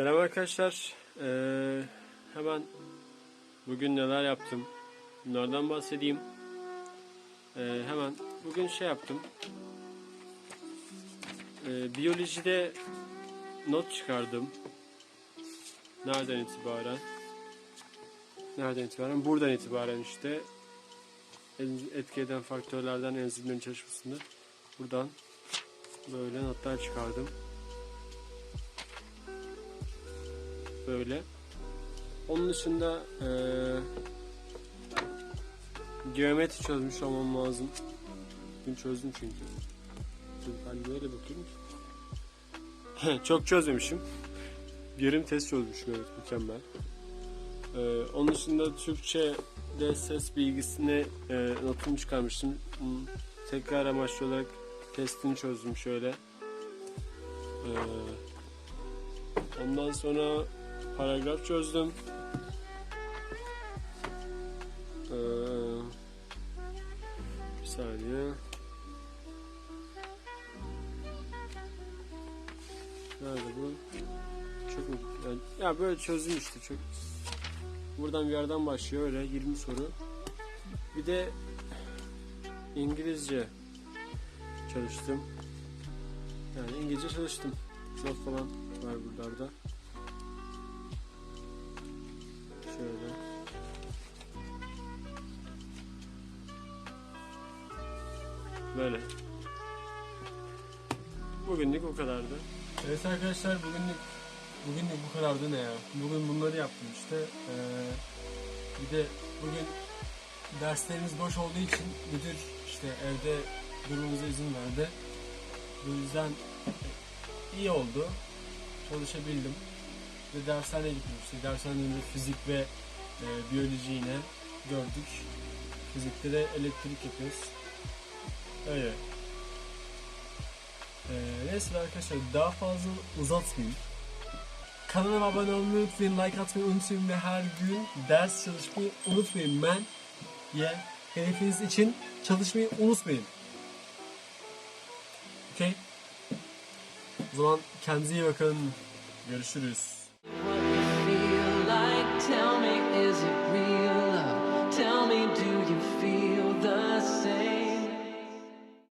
Selam arkadaşlar. Ee, hemen bugün neler yaptım? Bunlardan bahsedeyim. Ee, hemen bugün şey yaptım. Ee, biyolojide not çıkardım. Nereden itibaren? Nereden itibaren? Buradan itibaren işte etki eden faktörlerden enzimlerin çalışmasında buradan böyle notlar çıkardım. Böyle. Onun dışında eee geometri çözmüş olmam lazım. Bugün çözdüm çünkü. Dur ben böyle bakayım ki. Çok çözmemişim. Yarım test çözmüşüm evet mükemmel. Eee onun dışında Türkçe de ses bilgisine eee notumu çıkarmıştım. Hmm, Tekrar amaçlı olarak testini çözdüm şöyle. Eee Ondan sonra paragraf çözdüm. Ee, bir saniye. Nerede bu? Çok mu? Yani, ya böyle çözdüm işte çok. Buradan bir yerden başlıyor öyle 20 soru. Bir de İngilizce çalıştım. Yani İngilizce çalıştım. Not falan var buralarda. Böyle. Bugünlük bu kadardı. Evet arkadaşlar bugünlük bugünlük bu kadardı ne ya? Bugün bunları yaptım işte. Ee, bir de bugün derslerimiz boş olduğu için müdür işte evde durmamıza izin verdi. Bu yüzden iyi oldu. Çalışabildim. Ve dershaneye gittim işte. Dershanede fizik ve e, biyoloji yine gördük. Fizikte de elektrik yapıyoruz. Öyle. Ee, neyse arkadaşlar daha fazla uzatmayayım. Kanalıma abone olmayı unutmayın, like atmayı unutmayın ve her gün ders çalışmayı unutmayın. Ben ye hedefiniz için çalışmayı unutmayın. Okey? O zaman kendinize iyi bakın. Görüşürüz.